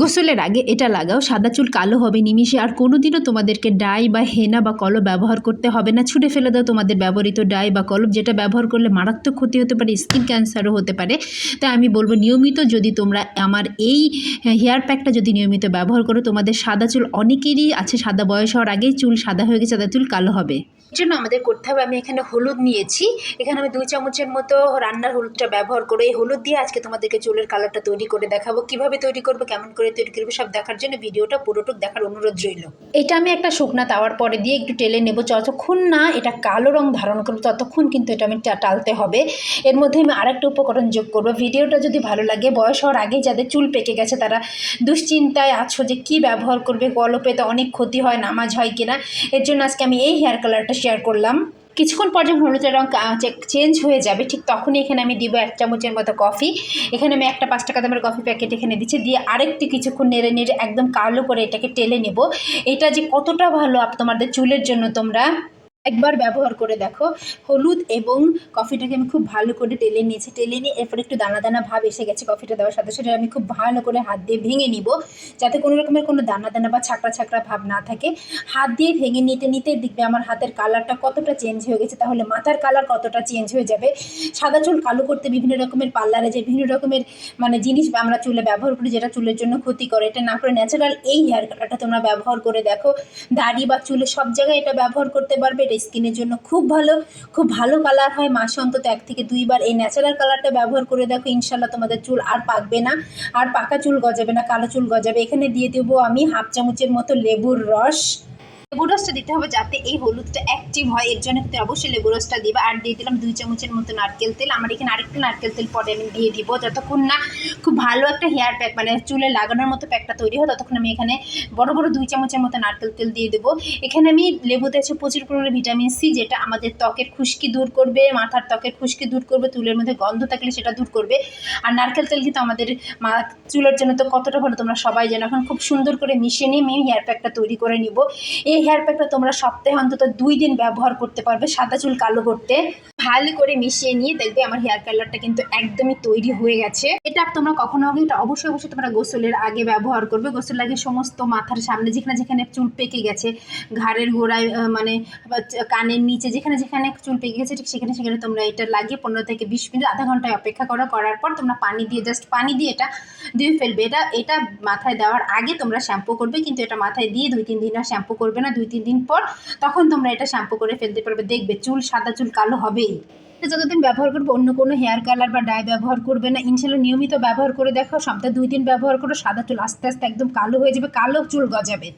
গোসলের আগে এটা লাগাও, সাদা চুল কালো হবে নিমিশে আর কোনোদিনও তোমাদেরকে ডাই বা হেনা বা কলম ব্যবহার করতে হবে না। ছুটে ফেলে দাও তোমাদের ব্যবহৃত ডাই বা কলম যেটা ব্যবহার করলে মারাত্মক ক্ষতি হতে পারে, স্কিন ক্যান্সারও হতে পারে। তাই আমি বলব, নিয়মিত যদি তোমরা আমার এই হেয়ার প্যাকটা যদি নিয়মিত ব্যবহার করো, তোমাদের সাদা চুল অনেকেরই আছে, সাদা বয়স হওয়ার আগেই চুল সাদা হয়ে গেছে, সাদা চুল কালো হবে। জন্য আমাদের করতে হবে, আমি এখানে হলুদ নিয়েছি। এখানে আমি দুই চামচের মতো রান্নার হলুদটা ব্যবহার করে এই হলুদ দিয়ে আজকে তোমাদেরকে চুলের কালারটা তৈরি করে দেখাবো। কীভাবে তৈরি করব, কেমন করে তৈরি করব, সব দেখার জন্য ভিডিওটা পুরোটুক দেখার অনুরোধ রইল। এটা আমি একটা শুকনা তাওয়ার পরে দিয়ে একটু টেলে নেব, যতক্ষণ না এটা কালো রং ধারণ করব, ততক্ষণ কিন্তু এটা আমি টালতে হবে। এর মধ্যে আমি আরেকটা উপকরণ যোগ করব। ভিডিওটা যদি ভালো লাগে, বয়স হওয়ার আগেই যাদের চুল পেকে গেছে, তারা দুশ্চিন্তায় আছো যে কি ব্যবহার করবে কলপে তো অনেক ক্ষতি হয়, নামাজ হয় কিনা, এর জন্য আজকে আমি এই হেয়ার কালারটা শেয়ার করলাম। কিছুক্ষণ পর যখন হলুদের রঙ চেঞ্জ হয়ে যাবে, ঠিক তখনই এখানে আমি দিব এক চামচের মতো কফি এখানে আমি একটা পাঁচ টাকা দামের কফি প্যাকেট এখানে দিচ্ছি। দিয়ে আরেকটি কিছুক্ষণ নেড়ে নেড়ে একদম কালো করে এটাকে টেলে নেব। এটা যে কতটা ভালো তোমাদের চুলের জন্য তোমরা একবার ব্যবহার করে দেখো। হলুদ এবং কফিটাকে আমি খুব ভালো করে টেলে নিয়েছি। টেলে নিয়ে এরপর একটু দানা দানা ভাব এসে গেছে কফিটা দেওয়ার সাথে সাথে আমি খুব ভালো করে হাত দিয়ে ভেঙে নিব, যাতে কোনো রকমের কোনো দানা দানা বা ছাকড়া ছাকড়া ভাব না থাকে। হাত দিয়ে ভেঙে নিতে নিতে দেখবে আমার হাতের কালারটা কতটা চেঞ্জ হয়ে গেছে, তাহলে মাথার কালার কতটা চেঞ্জ হয়ে যাবে। সাদা চুল কালো করতে বিভিন্ন রকমের পার্লারে যে বিভিন্ন রকমের মানে জিনিস আমরা চুলে ব্যবহার করি, যেটা চুলের জন্য ক্ষতি করে এটা না করে ন্যাচারাল এই হেয়ার কালারটা তোমরা ব্যবহার করে দেখো। দাড়ি বা চুলে সব জায়গায় এটা ব্যবহার করতে পারবে, এটা স্কিনের জন্য খুব ভালো খুব ভালো কালার হয়। মাসে অন্তত এক থেকে দুইবার এই ন্যাচারাল কালারটা ব্যবহার করে দেখো ইনশাল্লাহ তোমাদের চুল আর পাকবে না। আর পাকা চুল গজাবে না, কালো চুল গজাবে। এখানে দিয়ে দেবো আমি হাফ চামচের মতো লেবুর রস। লেবু রসটা দিতে হবে যাতে এই হলুদটা অ্যাক্টিভ হয়। এর জন্য কিন্তু অবশ্যই লেবু রসটা দিবা। আর দিয়ে দিলাম দুই চামচের মতো নারকেল তেল। আমার এখানে আরেকটা নারকেল তেল পরে আমি দিয়ে দিব। যতক্ষণ না খুব ভালো একটা হেয়ার প্যাক মানে চুলে লাগানোর মতো প্যাকটা তৈরি হয়, ততক্ষণ আমি এখানে বড় বড় দুই চামচের মতো নারকেল তেল দিয়ে দেবো। এখানে আমি লেবুতে আছে প্রচুর পরিমাণে ভিটামিন সি যেটা আমাদের ত্বকের খুশকি দূর করবে, মাথার ত্বকের খুশকি দূর করবে, চুলের মধ্যে গন্ধ থাকলে সেটা দূর করবে। আর নারকেল তেল কিন্তু আমাদের চুলের জন্য তো কতটা ভালো, তোমরা সবাই জানো এখন খুব সুন্দর করে মিশিয়ে নিয়ে আমি হেয়ার প্যাকটা তৈরি করে নিব। এই হেয়ার প্যাকটা তোমরা সপ্তাহে অন্তত দুই দিন ব্যবহার করতে পারবে সাদা চুল কালো করতে। ভালো করে মিশিয়ে নিয়ে দেখবে আমার হেয়ার কালারটা কিন্তু একদমই তৈরি হয়ে গেছে। এটা তোমরা কখনো আগে, এটা অবশ্যই অবশ্যই তোমরা গোসলের আগে ব্যবহার করবে। গোসলের আগে সমস্ত মাথার সামনে, যেখানে যেখানে চুল পেকে গেছে, ঘাড়ের গোড়ায় মানে কানের নিচে, যেখানে যেখানে চুল পেকে গেছে, ঠিক সেখানে সেখানে তোমরা এটা লাগিয়ে পনেরো থেকে বিশ মিনিট, আধা ঘন্টায় অপেক্ষা করো। করার পর তোমরা পানি দিয়ে জাস্ট পানি দিয়ে এটা ধুয়ে ফেলবে। এটা এটা মাথায় দেওয়ার আগে তোমরা শ্যাম্পু করবে, কিন্তু এটা মাথায় দিয়ে দুই তিন দিন আর শ্যাম্পু করবে না। দুই তিন দিন পর তখন তোমরা এটা শ্যাম্পু করে ফেলতে পারবে। দেখবে চুল সাদা, চুল কালো হবেই। যতদিন ব্যবহার করবে অন্য কোনো হেয়ার কালার বা ডাই ব্যবহার করবে না। ইনশাল্লাহ নিয়মিত ব্যবহার করে দেখো, সপ্তাহে দুই দিন ব্যবহার করো, সাদা চুল আস্তে আস্তে একদম কালো হয়ে যাবে, কালো চুল গজাবে।